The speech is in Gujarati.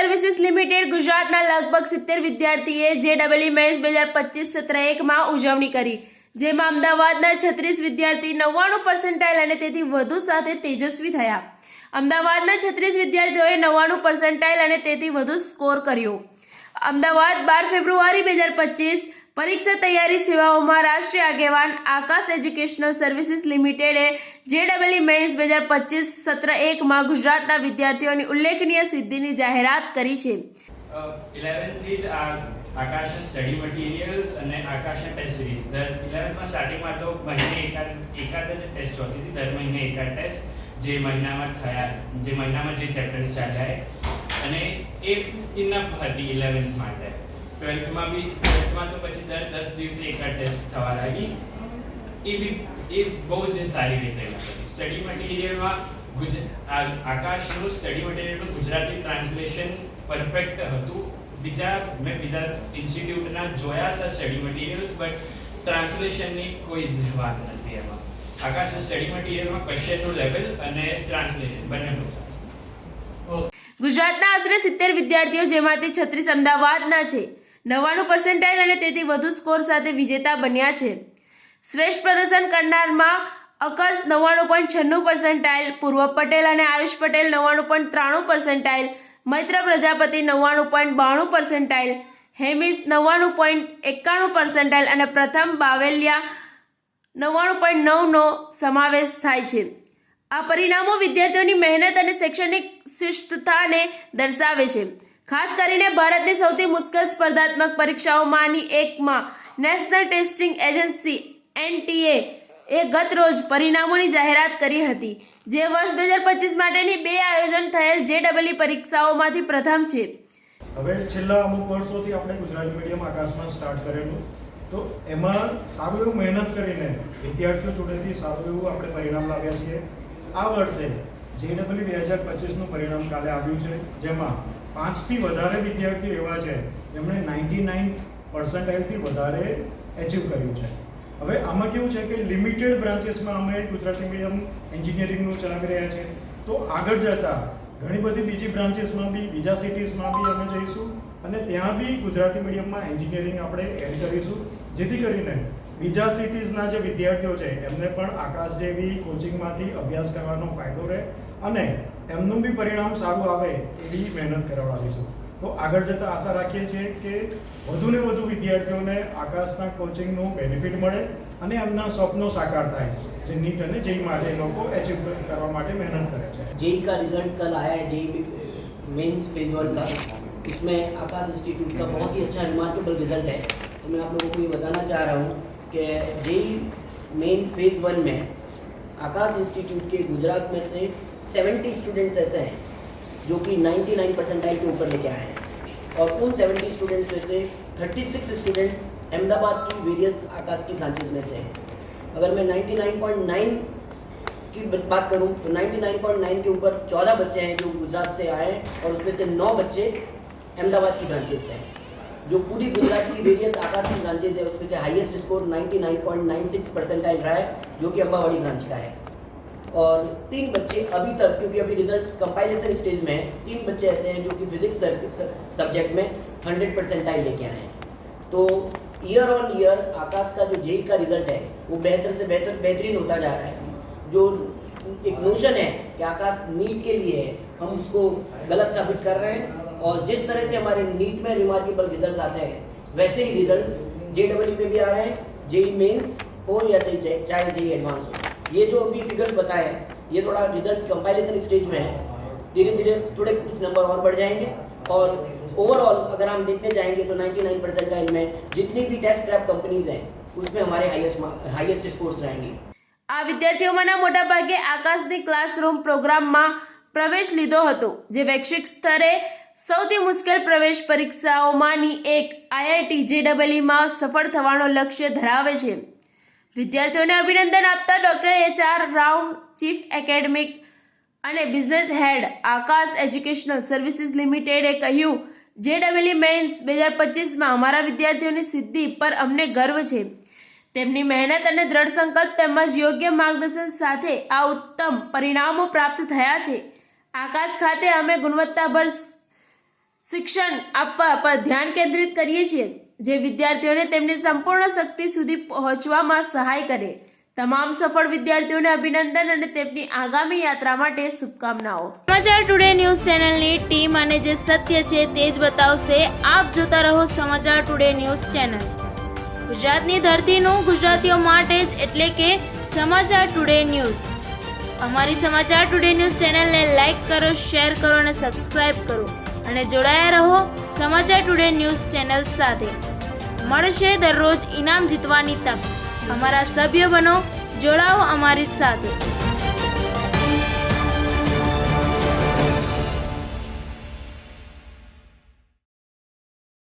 સર્વિસીસ લિમિટેડ ગુજરાતના લગભગ સિત્તેર વિદ્યાર્થીએ જે ડબલઈ મેન્સ બે હજાર પચીસ સત્ર એકમાં ઉજવણી કરી, જેમાં અમદાવાદના છત્રીસ વિદ્યાર્થી નવ્વાણું પર્સન્ટાઇલ અને તેથી વધુ સાથે તેજસ્વી થયા. અમદાવાદના છત્રીસ વિદ્યાર્થીઓએ નવ્વાણું પર્સન્ટાઇલ અને તેથી વધુ સ્કોર કર્યો. અમદાવાદ બાર ફેબ્રુઆરી બે હજાર પચીસ પરીક્ષા તૈયારી સેવાઓમાં રાષ્ટ્રીય આગેવાન આકાશ એજ્યુકેશનલ સર્વિસીસ લિમિટેડે જે ડબલઈ મેન્સ બે હજાર પચીસ સત્ર એકમાં ગુજરાતના વિદ્યાર્થીઓની ઉલ્લેખનીય સિદ્ધિની જાહેરાત કરી છે. ઇલેવન્થથી સ્ટડી મટીરિયલ્સ અને આકાશ ટેસ્ટ સિરીઝ દર ઇલેવન્થમાં સ્ટાર્ટિંગમાં તો મહિને એકાદ એકાદ જ ટેસ્ટ હોતી હતી. દર મહિને એકાદ ટેસ્ટ જે મહિનામાં થયા, જે મહિનામાં જે ચેપ્ટર્સ ચાલ્યા અને એ ઇનફ હતી ઇલેવન્થ માટે. ટ્વેલ્થમાં બી, ટ્વેલ્થમાં તો પછી દર દસ દિવસે એકાદ ટેસ્ટ થવા લાગી. એ બી, એ બહુ જ સારી રીતે સ્ટડી મટીરિયલમાં ગુજ આકાશનું સ્ટડી મટીરિયલનું ગુજરાતી ટ્રાન્સલેશન પરફેક્ટ હતું. બીજા, મેં બીજા ઇન્સ્ટિટ્યૂટના જોયા હતા સ્ટડી મટીરિયલ્સ બટ ટ્રાન્સલેશનની કોઈ જ વાત નથી એમાં. આકાશ સ્ટડી મટીરિયલમાં ક્વેશ્ચનનું લેવલ અને ટ્રાન્સલેશન બંનેનું ગુજરાતના આશરે સિત્તેર વિદ્યાર્થીઓ જેમાંથી છત્રીસ અમદાવાદના છે. નવ્વાણું પર્સન્ટાઇલ અને તેથી વધુ સ્કોર સાથે વિજેતા બન્યા છે. શ્રેષ્ઠ પ્રદર્શન કરનારમાં અકર્ષ નવ્વાણું પોઈન્ટ છન્નું પર્સન્ટાઇલ પૂર્વ પટેલ અને આયુષ પટેલ નવ્વાણું પોઈન્ટ ત્રાણું પર્સન્ટાઇલ મૈત્ર પ્રજાપતિ નવ્વાણું પોઈન્ટ બાણું પર્સન્ટાઇલ હેમિસ નવ્વાણું પોઈન્ટ એકાણું પર્સન્ટાઇલ અને પ્રથમ બાવેલિયા નવ્વાણું પોઈન્ટ નવનો સમાવેશ થાય છે. આ પરિણામો વિદ્યાર્થીઓની મહેનત અને શૈક્ષણિક શિસ્તતાને દર્શાવે છે. ખાસ કરીને ભારતની સૌથી મુશ્કેલ સ્પર્ધાત્મક પરીક્ષાઓમાંની એકમાં નેશનલ ટેસ્ટિંગ એજન્સી, એનટીએ, એ ગત રોજ પરિણામોની જાહેરાત કરી હતી, જે વર્ષ બે હજાર પચીસ માટેની બે આયોજન થયેલ જે ડબલઈ પરીક્ષાઓમાંથી પ્રથમ છે. હવે છેલ્લા અમુક વર્ષોથી આપણે ગુજરાતી મીડિયમ આકાશમાં સ્ટાર્ટ કરેલું. તો એમાં સારું એવું મહેનત કરીને વિદ્યાર્થીઓ જોડેથી સારું એવું આપણે પરિણામ લાવ્યા છીએ. આ વર્ષે જે ડબલ્યુ બે હજાર પચીસનું પરિણામ કાલે આવ્યું છે, જેમાં પાંચથી વધારે વિદ્યાર્થીઓ એવા છે, જેમણે નાઇન્ટી નાઇન પર્સન્ટાઇલથી વધારે એચીવ કર્યું છે. હવે આમાં કેવું છે કે લિમિટેડ બ્રાન્ચીસમાં અમે ગુજરાતી મીડિયમ એન્જિનિયરિંગનું ચલાવી રહ્યા છે. તો આગળ જતાં ઘણી બધી બીજી બ્રાન્ચીસમાં બી, બીજા સિટીઝમાં બી અમે જઈશું અને ત્યાં બી ગુજરાતી મીડિયમમાં એન્જિનિયરિંગ આપણે એડ કરીશું. જેથી કરીને બીજા સિટીઝના જે વિદ્યાર્થીઓ છે, એમને પણ આકાશ જેવી કોચિંગમાંથી અભ્યાસ કરવાનો ફાયદો રહે અને એમનું બી પરિણામ સારું આવે એવી મહેનત કરાવડાવીશું તો આગળ જતાં આશા રાખીએ છીએ કે વધુને વધુ વિદ્યાર્થીઓને આકાશના કોચિંગનું બેનિફિટ મળે અને એમના સ્વપ્નો સાકાર થાય જે નીટ અને જેઈ માટે એ લોકો એચીવ કરવા માટે મહેનત કરે છે जेई का रिजल्ट कल आया है जेई मेंस फेज वन का इसमें आकाश इंस्टीट्यूट का बहुत ही अच्छा रिमार्केबल रिजल्ट है तो मैं आप लोगों को ये बताना चाह रहा हूँ कि जेई मेन फेज वन में आकाश इंस्टीट्यूट के गुजरात में से 70 स्टूडेंट्स ऐसे हैं, जो कि 99 परसेंटाइल के ऊपर लेके आए हैं। और उन 70 स्टूडेंट्स में से 36 स्टूडेंट्स अहमदाबाद की वेरियस आकाश की ब्रांचेज में से हैं। अगर मैं 99.9 की बात करूँ तो 99.9 के ऊपर 14 बच्चे हैं जो गुजरात से आए हैं और उसमें से 9 बच्चे अहमदाबाद की ब्रांचेज से हैं। जो पूरी गुजरात की वेरियस आकाश की ब्रांचेज है, उसमें से हाईएस्ट स्कोर 99.96 परसेंटाइल रहा है, जो कि अम्बावाड़ी ब्रांच का है। और तीन बच्चे अभी तक, क्योंकि अभी रिज़ल्ट कंपाइलेशन स्टेज में है, तीन बच्चे ऐसे हैं जो कि फिजिक्स सब्जेक्ट में 100 परसेंटाइल लेके आए हैं। तो ईयर ऑन ईयर आकाश का जो जेई का रिज़ल्ट है, वो बेहतर से बेहतर, बेहतरीन होता जा रहा है। जो एक नोशन है कि आकाश नीट के लिए है, हम उसको गलत साबित कर रहे हैं, और जिस तरह से हमारे नीट में रिमार्केबल रिज़ल्ट आते हैं, वैसे ही रिज़ल्ट जे डबल में भी आ रहे हैं। जेई मेंस हो या चाहे जेई एडवांस हो। ये जो अभी फिगर्स बताए हैं ये थोड़ा रिजल्ट कंपाइलेशन स्टेज में है धीरे धीरे थोड़े कुछ नंबर और बढ़ जाएंगे और ओवरऑल अगर हम देखने जाएंगे तो 99 परसेंटाइल में जितनी भी टेस्ट ट्रैप कंपनीज हैं उसमें हमारे हाईएस्ट हाईएस्ट स्कोर्स रहेंगे આ વિદ્યાર્થીઓમાંના મોટાભાગે આકાશની ક્લાસરૂમ પ્રોગ્રામમાં પ્રવેશ લીધો હતો જે વૈશ્વિક સ્તરે સૌથી મુશ્કેલ પ્રવેશ પરીક્ષાઓમાંની એક આઈઆઈટી જેડબલઈમાં સફળ થવાનો લક્ષ્ય ધરાવે છે વિદ્યાર્થીઓને અભિનંદન આપતા doctor H R Rao, chief academic અને business head Aakash educational services લિમિટેડે કહ્યું જે ડબલી મેન્સ બે હજાર પચીસમાં અમારા વિદ્યાર્થીઓની સિદ્ધિ પર અમને ગર્વ છે. તેમની મહેનત અને દ્રઢ સંકલ્પ તેમજ યોગ્ય માર્ગદર્શન સાથે આ ઉત્તમ પરિણામો પ્રાપ્ત થયા છે. આકાશ ખાતે અમે ગુણવત્તાભર શિક્ષણ આપવા પર ધ્યાન કેન્દ્રિત કરીએ છીએ. જે વિદ્યાર્થીઓને તેમની સંપૂર્ણ શક્તિ સુધી પહોંચવામાં સહાય કરે. તમામ સફળ વિદ્યાર્થીઓને અભિનંદન અને તેમની આગામી યાત્રા માટે શુભકામનાઓ. સમાચાર ટુડે ન્યૂઝ ચેનલની ટીમ અને જે સત્ય છે તે જ બતાવશે. આપ જોતા રહો સમાચાર ટુડે ન્યૂઝ ચેનલ ગુજરાતની ધરતીનું ગુજરાતીઓ માટે જ એટલે કે સમાચાર ટુડે ન્યૂઝ અમારી સમાચાર ટુડે ન્યૂઝ ચેનલને લાઇક કરો શેર કરો અને સબસ્ક્રાઇબ કરો. અને જોડાયા રહો સમાચાર ટુડે ન્યૂઝ ચેનલ સાથે. મળશે દરરોજ ઇનામ જીતવાની તક. અમારા સભ્ય બનો જોડાઓ અમારી સાથે.